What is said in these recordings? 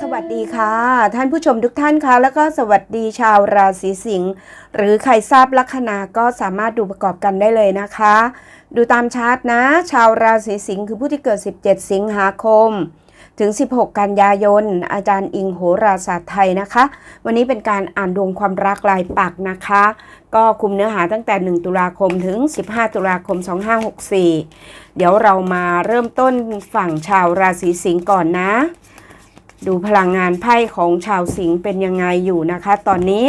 สวัสดีค่ะ ท่านผู้ชมทุกท่านคะแล้วก็สวัสดีชาวราศีสิงห์หรือใครทราบลัคนาก็สามารถดูประกอบกันได้เลยนะคะ ดูตามชาร์ตนะ ชาวราศีสิงห์คือผู้ที่เกิด 17 สิงหาคม ถึง 16 กันยายน อาจารย์อิงโหราศาสตร์ไทยนะคะ วันนี้เป็นการอ่านดวงความรักรายปักนะคะ ก็คุมเนื้อหาตั้งแต่ 1 ตุลาคมถึง 15 ตุลาคม 2564 เดี๋ยวเรามาเริ่มต้นฝั่งชาวราศีสิงห์ก่อนนะ ดูพลังงานไพ่ของชาวสิงห์เป็นยังไงอยู่นะคะ ตอนนี้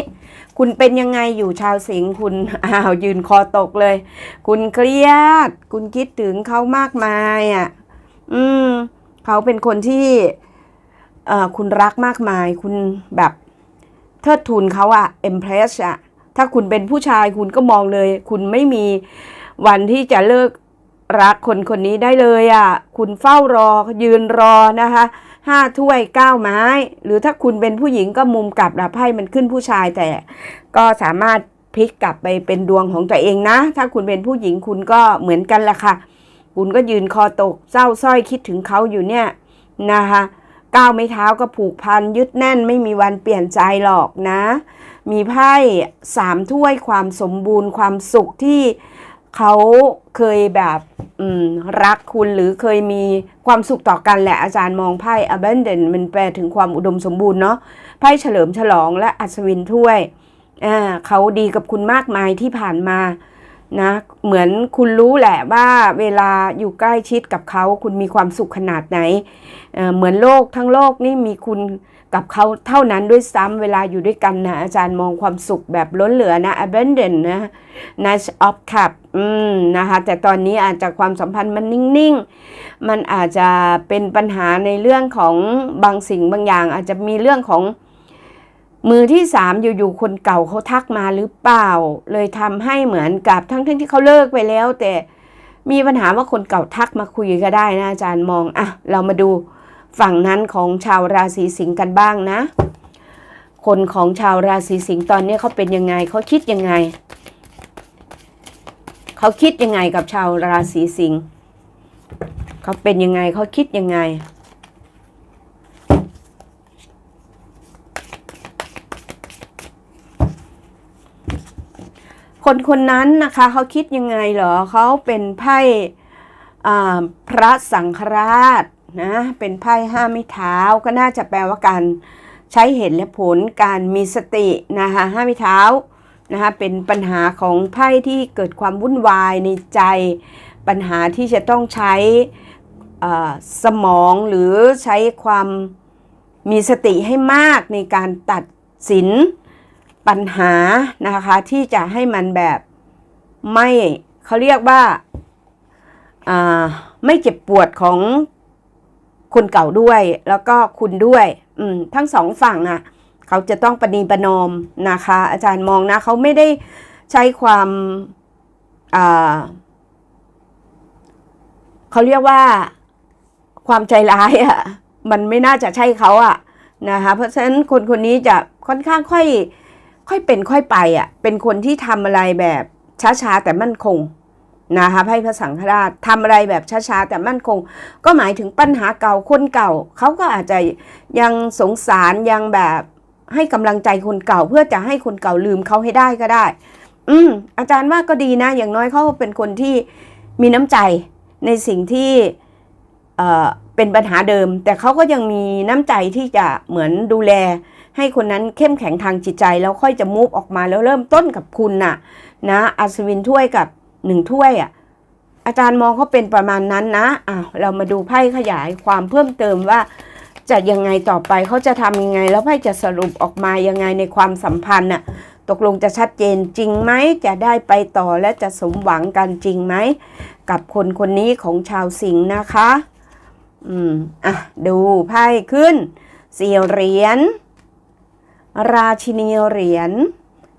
คุณเป็นยังไงอยู่ชาวสิงห์คุณอ้าวยืนคอตกเลย คุณเครียด คุณคิดถึงเขามากมายอะ อืม เขาเป็นคนที่คุณรักมากมาย คุณแบบเทิดทูนเขาอะเอ็มเพรสอะถ้าคุณเป็นผู้ชายคุณก็มองเลย คุณไม่มีวันที่จะเลิกรักคนคนนี้ได้เลยอะคุณเฝ้ารอยืนรอนะคะห้าถ้วยเก้าไม้ หรือถ้าคุณเป็นผู้หญิงก็มุมกลับนะไพ่มันขึ้นผู้ชายแต่ก็สามารถพลิกกลับไปเป็นดวงของตัวเองนะ ถ้าคุณเป็นผู้หญิงคุณก็เหมือนกันแหละค่ะ คุณก็ยืนคอตกเศร้าสร้อยคิดถึงเขาอยู่เนี่ยนะคะก้าวไม่เท้าก็ผูกพันยึดแน่นไม่มีวันเปลี่ยนใจหรอกนะ มีไพ่สามถ้วยความสมบูรณ์ความสุขที่เขาเคยแบบรักคุณหรือเคยมีความสุขต่อกันแหละอาจารย์มองไพ่ abundant มันแปลถึงความอุดมสมบูรณ์เนาะไพ่เฉลิมฉลองและอัศวินถ้วยอ่าเขาดีกับคุณมากมายที่ผ่านมา นะเหมือนคุณรู้แหละว่าเวลาอยู่ใกล้ชิดกับเขาคุณมีความสุขขนาดไหนเเหมือนโลกทั้งโลกนี่มีคุณกับเขาเท่านั้นด้วยซ้ำเวลาอยู่ด้วยกันนะอาจารย์มองความสุขแบบล้นเหลือนะ abundant นะ nice of cup อืมนะคะแต่ตอนนี้อาจจะความสัมพันธ์มันนิ่งๆ มันอาจจะเป็นปัญหาในเรื่องของบางสิ่งบางอย่าง อาจจะมีเรื่องของ มือที่สามอยู่ๆคนเก่าเขาทักมาหรือเปล่า เลยทำให้เหมือนกับทั้งทั้งที่เขาเลิกไปแล้ว แต่มีปัญหาว่าคนเก่าทักมาคุยก็ได้นะอาจารย์มองอะเรามาดูฝั่งนั้นของชาวราศีสิงห์กันบ้างนะ คนของชาวราศีสิงห์ตอนนี้เขาเป็นยังไงเขาคิดยังไงเขาคิดยังไงกับชาวราศีสิงห์เขาเป็นยังไงเขาคิดยังไง คนคนนั้นนะคะเขาคิดยังไงเหรอเขาเป็นไพ่พระสังฆราชนะเป็นไพ่ห้าไม้เท้าก็น่าจะแปลว่าการใช้เหตุและผลการมีสตินะคะห้าไม้เท้านะคะเป็นปัญหาของไพ่ที่เกิดความวุ่นวายในใจ ปัญหาที่จะต้องใช้สมองหรือใช้ความมีสติให้มากในการตัดสิน ปัญหานะคะที่จะให้มันแบบไม่เขาเรียกว่าไม่เจ็บปวดของคนเก่าด้วย แล้วก็คุณด้วย อืมทั้งสองฝั่งอะ เขาจะต้องปณีประนอมนะคะ อาจารย์มองนะ เขาไม่ได้ใช้ความเขาเรียกว่าความใจร้ายอะ มันไม่น่าจะใช่เขาอะนะคะ เพราะฉะนั้นคนคนนี้จะค่อนข้างค่อย ค่อยเป็นค่อยไปอะ เป็นคนที่ทำอะไรแบบช้าๆแต่มั่นคงนะคะไพ่พระสังฆราชทำอะไรแบบช้าๆแต่มั่นคง ก็หมายถึงปัญหาเก่าคนเก่าเขาก็อาจจะยังสงสารยังแบบให้กำลังใจคนเก่า เพื่อจะให้คนเก่าลืมเขาให้ได้ก็ได้ อืมอาจารย์ว่าก็ดีนะ อย่างน้อยเขาเป็นคนที่มีน้ำใจในสิ่งที่เอ่อเป็นปัญหาเดิม แต่เขาก็ยังมีน้ำใจที่จะเหมือนดูแล ให้คนนั้นเข้มแข็งทางจิตใจแล้วค่อยจะมูฟออกมาแล้วเริ่มต้นกับคุณน่ะนะอัศวินถ้วยกับหนึ่งถ้วยอะอาจารย์มองเขาเป็นประมาณนั้นนะอ้าวเรามาดูไพ่ขยายความเพิ่มเติมว่า จะยังไงต่อไปเขาจะทำยังไง แล้วไพ่จะสรุปออกมายังไงในความสัมพันธ์น่ะตกลงจะชัดเจนจริงไหมจะได้ไปต่อและจะสมหวังกันจริงไหมกับคนคนนี้ของชาวสิงห์นะคะ อืม อะ ดูไพ่ขึ้นสี่เหรียญ ราชินีเหรียญ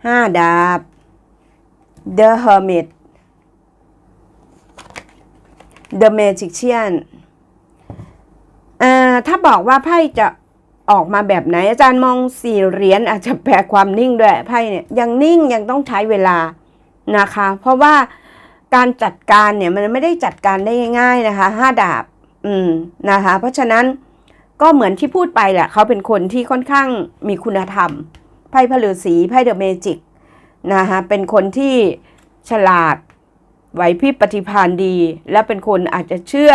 ห้าดาบ The Hermit The Magician อ่าถ้าบอกว่าไพ่จะออกมาแบบไหน อาจารย์มองสี่เหรียญอาจจะแปลความนิ่งด้วยไพ่เนี่ยยังนิ่งยังต้องใช้เวลานะคะ เพราะว่าการจัดการเนี่ยมันไม่ได้จัดการได้ง่ายๆนะคะห้าดาบ อืมนะคะ เพราะฉะนั้น ก็เหมือนที่พูดไปแหละเขาเป็นคนที่ค่อนข้างมีคุณธรรม ไพ่พลือสีไพ่เดอะเมจิกนะคะเป็นคนที่ฉลาดไหวพริบปฏิภาณดี และเป็นคนอาจจะเชื่อ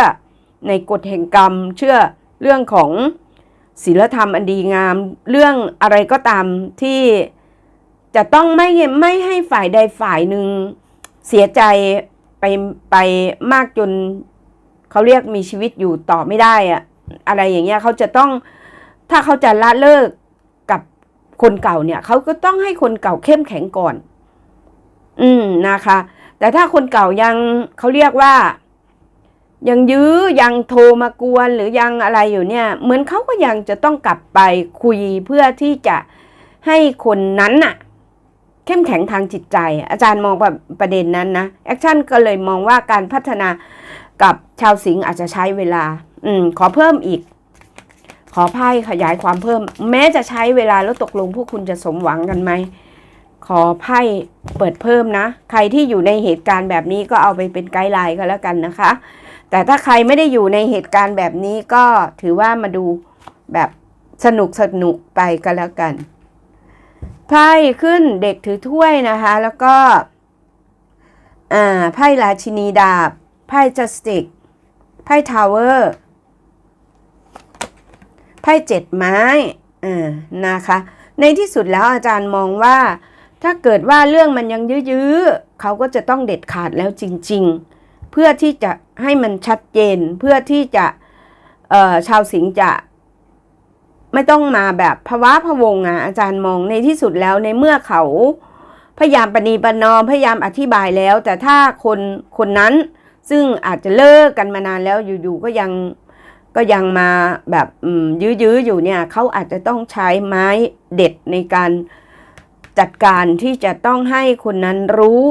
ในกฎแห่งกรรม เชื่อเรื่องของศีลธรรมอันดีงาม เรื่องอะไรก็ตามที่จะต้องไม่ไม่ให้ฝ่ายใดฝ่ายหนึ่งเสียใจไปไปมากจนเขาเรียกมีชีวิตอยู่ต่อไม่ได้อะ อะไรอย่างเงี้ยเขาจะต้องถ้าเขาจะละเลิกกับคนเก่าเนี่ยเขาก็ต้องให้คนเก่าเข้มแข็งก่อน อืมนะคะ แต่ถ้าคนเก่ายังเขาเรียกว่า ยังยื้อยังโทรมากวนหรือยังอะไรอยู่เนี่ย เหมือนเขาก็ยังจะต้องกลับไปคุยเพื่อที่จะให้คนนั้นน่ะ เข้มแข็งทางจิตใจ อาจารย์มองแบบประเด็นนั้นนะแอคชั่นก็เลยมองว่าการพัฒนากับชาวสิงห์อาจจะใช้เวลา อืม ขอเพิ่มอีก ขอไพ่ขยายความเพิ่ม แม้จะใช้เวลาแล้วตกลงพวกคุณจะสมหวังกันไหม ขอไพ่เปิดเพิ่มนะ ใครที่อยู่ในเหตุการณ์แบบนี้ก็เอาไปเป็นไกด์ไลน์ก็แล้วกันนะคะ แต่ถ้าใครไม่ได้อยู่ในเหตุการณ์แบบนี้ก็ถือว่ามาดูแบบสนุกสนุกไปก็แล้วกัน ไพ่ขึ้นเด็กถือถ้วยนะคะ แล้วก็อ่าไพ่ราชินีดาบ ไพ่จัสติก ไพ่ทาวเวอร์ ไพ่เจ็ดไม้อ่านะคะ ในที่สุดแล้วอาจารย์มองว่า ถ้าเกิดว่าเรื่องมันยังยื้อๆเขาก็จะต้องเด็ดขาดแล้วจริง ๆ เพื่อที่จะให้มันชัดเจนเพื่อที่จะชาวสิงห์จะไม่ต้องมาแบบภาวะพะวงอะอาจารย์มองในที่สุดแล้วในเมื่อเขาพยายามปณีประนอมพยายามอธิบายแล้ว แต่ถ้าคนคนนั้นซึ่งอาจจะเลิกกันมานานแล้วอยู่ๆก็ยัง ก็ยังมาแบบอืมยื้อๆอยู่เนี่ยเขาอาจจะต้องใช้ไม้เด็ดในการจัดการที่จะต้องให้คนนั้นรู้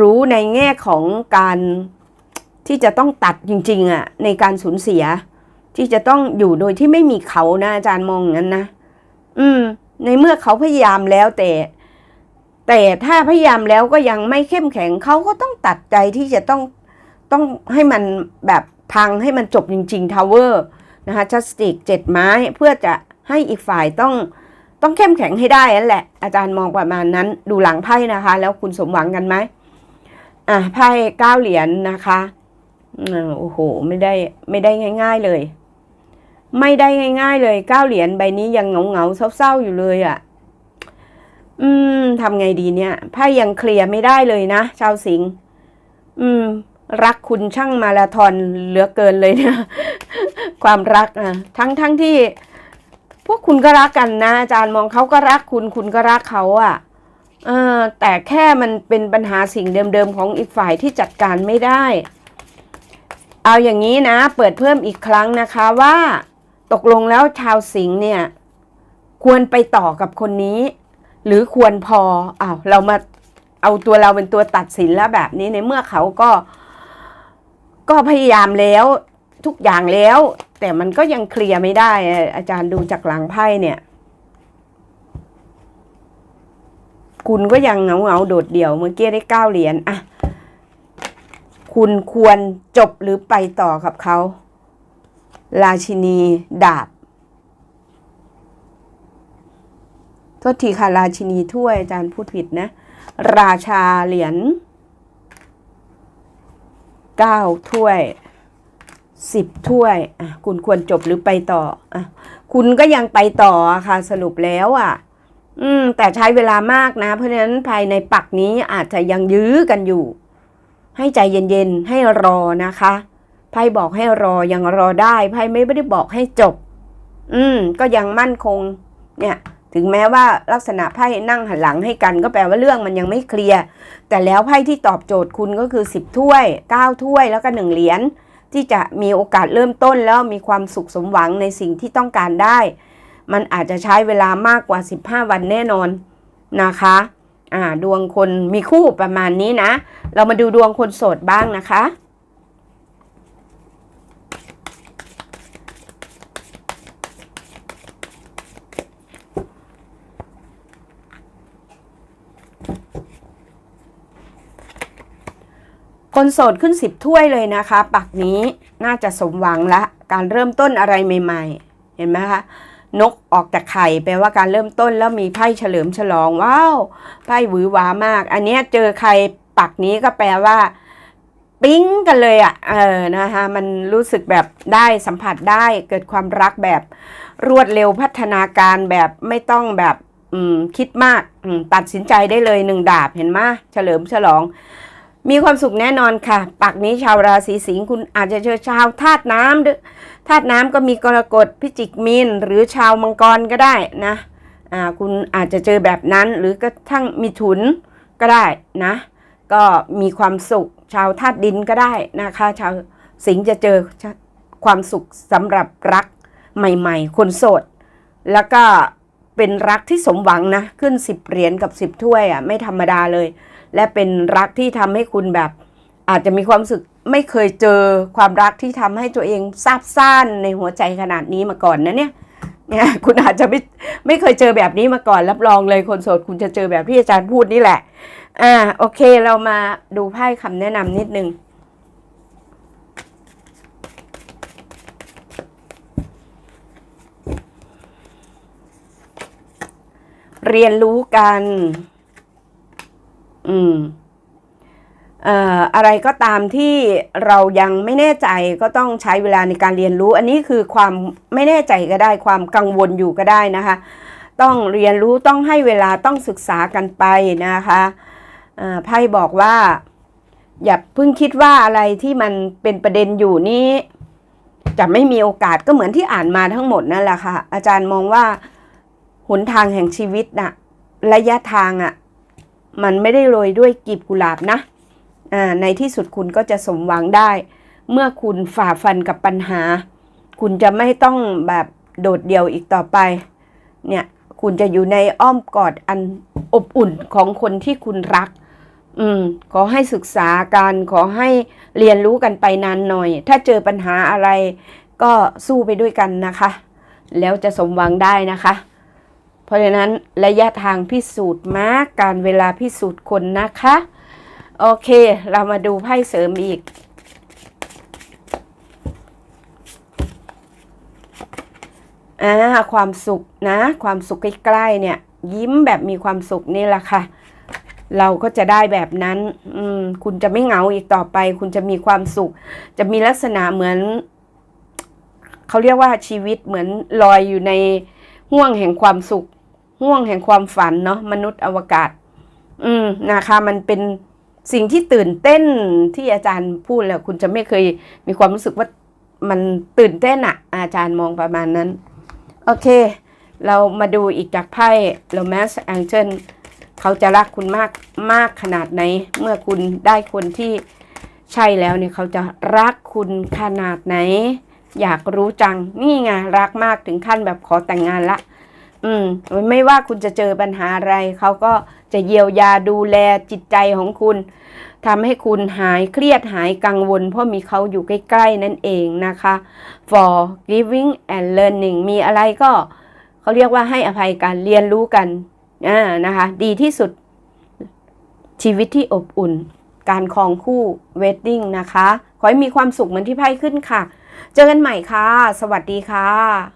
รู้ในแง่ของการที่จะต้องตัดจริงๆอะในการสูญเสีย ที่จะต้องอยู่โดยที่ไม่มีเขานะอาจารย์มองงนั้นนะอืม ในเมื่อเขาพยายามแล้วแต่ แต่ถ้าพยายามแล้วก็ยังไม่เข้มแข็งเขาก็ต้องตัดใจที่จะต้องต้องให้มันแบบ พังให้มันจบจริงๆทาวเวอร์นะคะจัสติกเจ็ดไม้เพื่อจะให้อีกฝ่ายต้องต้องเข้มแข็งให้ได้นั่นแหละ อาจารย์มองประมาณนั้นดูหลังไพ่นะคะ แล้วคุณสมหวังกันไหมอะไพ่เก้าเหรียญนะคะโอ้โห ไม่ได้ไม่ได้ง่าย ๆเลย ไม่ได้ง่าย ๆ เลยเก้าเหรียญใบนี้ยังเหงาเศร้าๆอยู่เลยอะ่ะ อืมทำไงดีเนี่ยไพ่ยังเคลียร์ไม่ได้เลยนะชาวสิง อืม รักคุณช่างมาราธอนเหลือเกินเลยเนี่ยความรักอะทั้งทั้งที่ พวกคุณก็รักกันนะ อาจารย์มองเขาก็รักคุณ คุณก็รักเขาอะ่ะเออแต่แค่มันเป็นปัญหาสิ่งเดิมๆของอีกฝ่ายที่จัดการไม่ได้ เอาอย่างนี้นะ เปิดเพิ่มอีกครั้งนะคะว่า ตกลงแล้วชาวสิงห์เนี่ย ควรไปต่อกับคนนี้ หรือควรพออ้าวเรามาเอาตัวเราเป็นตัวตัดสินแล้วแบบนี้ในเมื่อเขาก็ ก็พยายามแล้วทุกอย่างแล้ว แต่มันก็ยังเคลียร์ไม่ได้ อาจารย์ดูจากหลังไพ่เนี่ย คุณก็ยังเหงาเงาโดดเดี่ยว เมื่อกี้ได้เก้าเหรียญอะคุณควรจบหรือไปต่อกับเขาราชินีดาบโทษทีค่ะราชินีถ้วยอาจารย์พูดผิดนะ ราชาเหรียญ เก้าถ้วยสิบถ้วย อะ คุณควรจบหรือไปต่อ อะ คุณก็ยังไปต่อค่ะ สรุปแล้วอะ อืม แต่ใช้เวลามากนะ เพราะฉะนั้นภายในปักนี้อาจจะยังยื้อกันอยู่ ให้ใจเย็นๆ ให้รอนะคะไพ่บอกให้รอยังรอได้ไพ่ไม่ได้บอกให้จบ อืม ก็ยังมั่นคง เนี่ย ถึงแม้ว่าลักษณะไพ่นั่งหันหลังให้กันก็แปลว่าเรื่องมันยังไม่เคลียร์ แต่แล้วไพ่ที่ตอบโจทย์คุณก็คือ 10 ถ้วย 9 ถ้วยแล้วก็ 1 เหรียญที่จะมีโอกาสเริ่มต้นแล้วมีความสุขสมหวังในสิ่งที่ต้องการได้ มันอาจจะใช้เวลามากกว่า 15 วันแน่นอนนะคะอ่าดวงคนมีคู่ประมาณนี้นะ เรามาดูดวงคนโสดบ้างนะคะ คนโสดขึ้นสิบถ้วยเลยนะคะปักนี้น่าจะสมหวังละ การเริ่มต้นอะไรใหม่ ๆ เห็นไหมคะนกออกจากไข่แปลว่าการเริ่มต้นแล้วมีไพ่เฉลิมฉลองว้าวไพ่หวือหวามาก อันนี้เจอใครปักนี้ก็แปลว่าปิ๊งกันเลยอะ่ะเออนะคะมันรู้สึกแบบได้สัมผัสได้เกิดความรักแบบรวดเร็วพัฒนาการแบบไม่ต้องแบบคิดมากตัดสินใจได้เลยหนึ่งดาบเห็นไหมเฉลิมฉลอง มีความสุขแน่นอนค่ะ ปักนี้ชาวราศีสิงห์คุณอาจจะเจอชาวธาตุน้ำด้วยธาตุน้ำก็มีกรกฎพิจิกมีนหรือชาวมังกรก็ได้นะอ่าคุณอาจจะเจอแบบนั้นหรือกระทั่งมีถุนก็ได้นะ ก็มีความสุขชาวธาตุดินก็ได้นะคะ ชาวสิงห์จะเจอความสุขสำหรับรักใหม่ๆ คนโสด แล้วก็เป็นรักที่สมหวังนะ ขึ้น10เหรียญกับ10ถ้วยอะไม่ธรรมดาเลย และเป็นรักที่ทำให้คุณแบบอาจจะมีความรู้สึกไม่เคยเจอความรักที่ทำให้ตัวเองซาบซ่านในหัวใจขนาดนี้มาก่อนนะเนี่ยเนี่ยคุณอาจจะไม่ไม่เคยเจอแบบนี้มาก่อนรับรองเลยคนโสดคุณจะเจอแบบที่อาจารย์พูดนี่แหละ อ่าโอเคเรามาดูไพ่คำแนะนำนิดนึงเรียนรู้กัน อืมเอ่ออะไรก็ตามที่เรายังไม่แน่ใจก็ต้องใช้เวลาในการเรียนรู้ อันนี้คือความไม่แน่ใจก็ได้ความกังวลอยู่ก็ได้นะคะ ต้องเรียนรู้ต้องให้เวลาต้องศึกษากันไปนะคะอ่าไพ่บอกว่า อย่าเพิ่งคิดว่าอะไรที่มันเป็นประเด็นอยู่นี้ จะไม่มีโอกาสก็เหมือนที่อ่านมาทั้งหมดนั่นแหละค่ะ อาจารย์มองว่าหนทางแห่งชีวิตน่ะระยะทางอะ มันไม่ได้โรยด้วยกลีบกุหลาบนะอ่าในที่สุดคุณก็จะสมหวังได้ เมื่อคุณฝ่าฟันกับปัญหา คุณจะไม่ต้องแบบโดดเดี่ยวอีกต่อไปเนี่ยคุณจะอยู่ในอ้อมกอดอันอบอุ่นของคนที่คุณรัก อืม ขอให้ศึกษากันขอให้เรียนรู้กันไปนานหน่อย ถ้าเจอปัญหาอะไร ก็สู้ไปด้วยกันนะคะ แล้วจะสมหวังได้นะคะ เพราะฉะนั้นระยะทางพิสูจน์มาการเวลาพิสูจน์คนนะคะ โอเค เรามาดูไพ่เสริมอีก อ่า ความสุขนะ ความสุขใกล้ๆเนี่ย ยิ้มแบบมีความสุขนี่แหละค่ะ เราก็จะได้แบบนั้น อืม คุณจะไม่เหงาอีกต่อไป คุณจะมีความสุข จะมีลักษณะเหมือน เขาเรียกว่าชีวิตเหมือนลอยอยู่ในห่วงแห่งความสุข ห่วงแห่งความฝันเนาะมนุษย์อวกาศ อืมนะคะมันเป็นสิ่งที่ตื่นเต้นที่อาจารย์พูดแล้วคุณจะไม่เคยมีความรู้สึกว่ามันตื่นเต้นอะอาจารย์มองประมาณนั้น โอเค เรามาดูอีกจากไพ่ Romance Angel เขาจะรักคุณมากมากขนาดไหน เมื่อคุณได้คนที่ใช่แล้วเนี่ยเขาจะรักคุณขนาดไหน อยากรู้จังนี่ไงรักมากถึงขั้นแบบขอแต่งงานละ อืมไม่ว่าคุณจะเจอปัญหาอะไร เขาก็จะเยียวยาดูแลจิตใจของคุณทำให้คุณหายเครียดหายกังวล เพราะมีเขาอยู่ใกล้ๆนั่นเองนะคะ for giving and learning มีอะไรก็เขาเรียกว่าให้อภัยกันเรียนรู้กันอ่านะคะ ดีที่สุดชีวิตที่อบอุ่น การครองคู่ wedding นะคะ ขอให้มีความสุขเหมือนที่ไพ่ขึ้นค่ะ เจอกันใหม่ค่ะ สวัสดีค่ะ